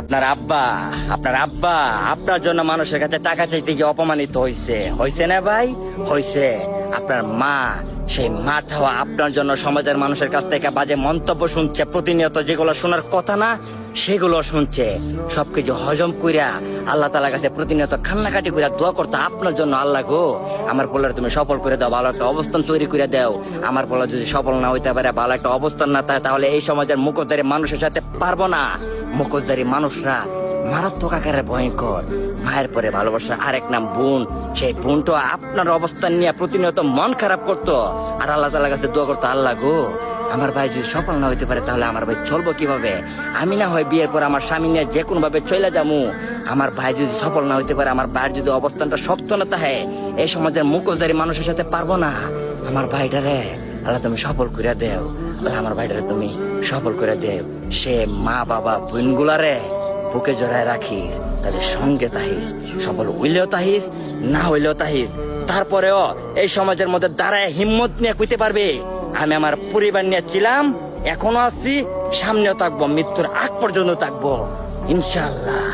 আপনার আব্বা আপনার আব্বা, আপনার জন্য মানুষের কাছে টাকা চাইতে গিয়ে অপমানিত হয়েছে হয়েছে না ভাই? হয়েছে আপনার মা, সেই মাটাও আপনার জন্য সমাজের মানুষের কাছ থেকে বাজে মন্তব্য শুনছে, প্রতিনিয়ত যেগুলো শোনার কথা না সেগুলো শুনছে। সবকিছু হজম কইরা আল্লাহ তালার কাছে প্রতিনিয়ত কান্নাকাটি কইরা দোয়া করতে আপনার জন্য, আল্লাহ গো। আমার পোলার তুমি সফল করে দাও, ভালো একটা অবস্থান তৈরি করে দাও। আমার পোলা যদি সফল না হইতে পারে, ভালো একটা অবস্থান না থাকে, তাহলে এই সমাজের মুখোশধারী মানুষের সাথে পারব না। মুখোশধারী মানুষরা মারাত্মক আকারে ভয়ঙ্কর। মায়ের পরে ভালোবাসা আরেক নাম বোন। সেই বোনটা আপনার অবস্থান নিয়ে প্রতিনিয়ত মন খারাপ করতো। আর আল্লাহ তালার কাছে দোয়া করতো, আল্লাহ গো আমার ভাই যদি সফল না হইতে পারে, তাহলে আমার ভাই চলবো কীভাবে? আমি না হয় বিয়ের পর আমার স্বামী নিয়ে যে কোনো ভাবে চলে যাব আমার ভাই যদি সফল না হইতে পারে, আমার ভাইয়ের যদি অবস্থানটা শক্ত না তাহে এই সমাজের মুখোশধারী মানুষের সাথে পারব না। আমার ভাইটারে আল্লাহ তুমি সফল করে দেও। আল্লাহ আমার ভাইটারে তুমি সফল করে দেও। সে মা, বাবা, বোনগুলারে বুকে জড়ায় রাখিস, তাদের সঙ্গে তাহিস সফল হইলেও তাহিস না হইলেও তাহিস তারপরেও এই সমাজের মধ্যে দাঁড়ায় হিম্মত নিয়ে কইতে পারবে। আমি আমার পরিবার নিয়ে ছিলাম এখনও আছি সামনেও থাকব মৃত্যুর আগ পর্যন্ত থাকব ইনশাল্লাহ